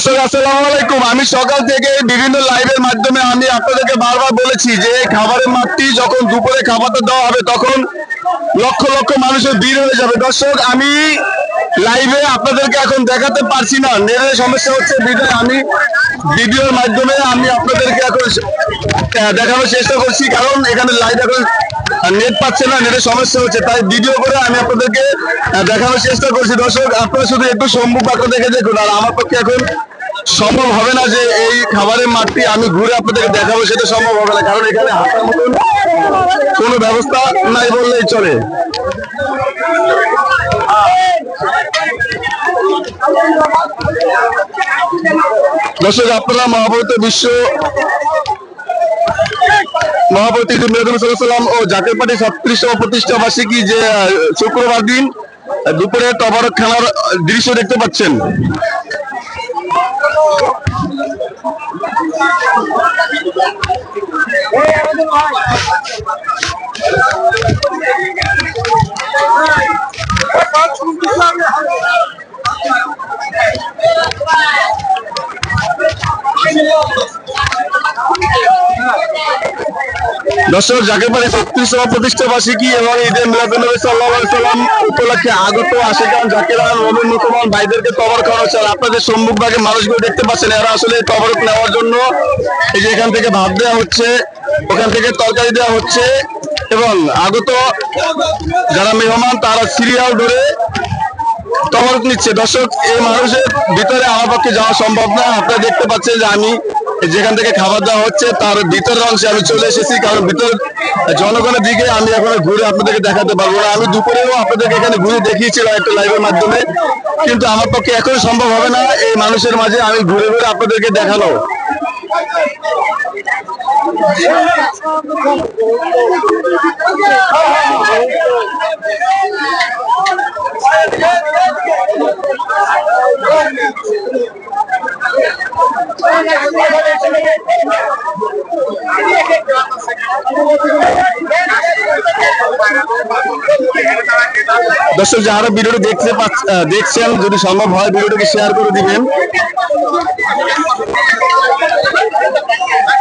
দর্শক, আসসালামু আলাইকুম। আমি সকাল থেকে বিভিন্ন লাইভের মাধ্যমে আমি আপনাদেরকে বারবার বলেছি যে খাবারের মাঠটি যখন দুপুরে খাবারটা দেওয়া হবে, তখন লক্ষ লক্ষ মানুষের ভিড় হয়ে যাবে। দর্শক, আমি লাইভে আপনাদেরকে এখন দেখাতে পারছি না। নেটের সমস্যা হচ্ছে বিধায় আমি ভিডিওর মাধ্যমে আমি আপনাদেরকে এখন দেখানোর চেষ্টা করছি, কারণ এখানে লাইভ এখন নেট পাচ্ছে না নেটের সমস্যা হচ্ছে, তাই ভিডিও করে আমি আপনাদেরকে দেখানোর চেষ্টা করছি। দর্শক, আপনারা শুধু একটু সম্মুখ বাক্য দেখে দেখুন, আর আমার পক্ষে এখন সম্ভব হবে না যে এই খাবারের মাঠটি আমি ঘুরে আপনাদেরকে দেখাবো, সেটা সম্ভব হবে না। কারণ এখানে হাঁটার মতন কোনো ব্যবস্থা নাই বললেই চলে। দর্শক, আপনারা মহাভারত বিশ্ব মহাপতি সাল্লাম ও জাতীয় পার্টি ছত্রিশতম প্রতিষ্ঠা বার্ষিকী যে শুক্রবার দিন দুপুরে তবরক খেলার দৃশ্য দেখতে পাচ্ছেন। দর্শক যাকে পারে ছত্রিশতম প্রতিষ্ঠা বার্ষিকী এবং ঈদের মিলাদুল্নবী সাল্লাহ সাল্লাম উপলক্ষে আগত আশেখান জাকিরান রবিন মুসলমান ভাইদেরকে কবর খাওয়া হচ্ছে। আপনাদের সম্মুখ ভাগে মানুষগুলো দেখতে পাচ্ছেন, এরা আসলে কবর নেওয়ার জন্য এই যে এখান থেকে ভাত দেওয়া হচ্ছে। ওখান থেকে তরকারি দেওয়া হচ্ছে এবং আগত যারা মেহমান, তারা সিরিয়াল ধরে তহরত নিচ্ছে। দর্শক, এই মানুষের ভিতরে আমার পক্ষে যাওয়া সম্ভব না। আপনারা দেখতে পাচ্ছেন যে আমি যেখান থেকে খাবার দেওয়া হচ্ছে, তার ভিতরের অংশে আমি চলে এসেছি, কারণ ভিতর জনগণের দিকে আমি এখন ঘুরে আপনাদেরকে দেখাতে পারব না। আমি দুপুরেও আপনাদেরকে এখানে ঘুরে দেখিয়েছিলাম একটা লাইভের মাধ্যমে। কিন্তু আমার পক্ষে এখন সম্ভব হবে না এই মানুষের মাঝে আমি ঘুরে ঘুরে আপনাদেরকে দেখানো। দর্শক যারা ভিডিওটি দেখতে দেখছেন যদি সম্ভব হয় ভিডিওটিকে শেয়ার করে দিবেন। Thank you.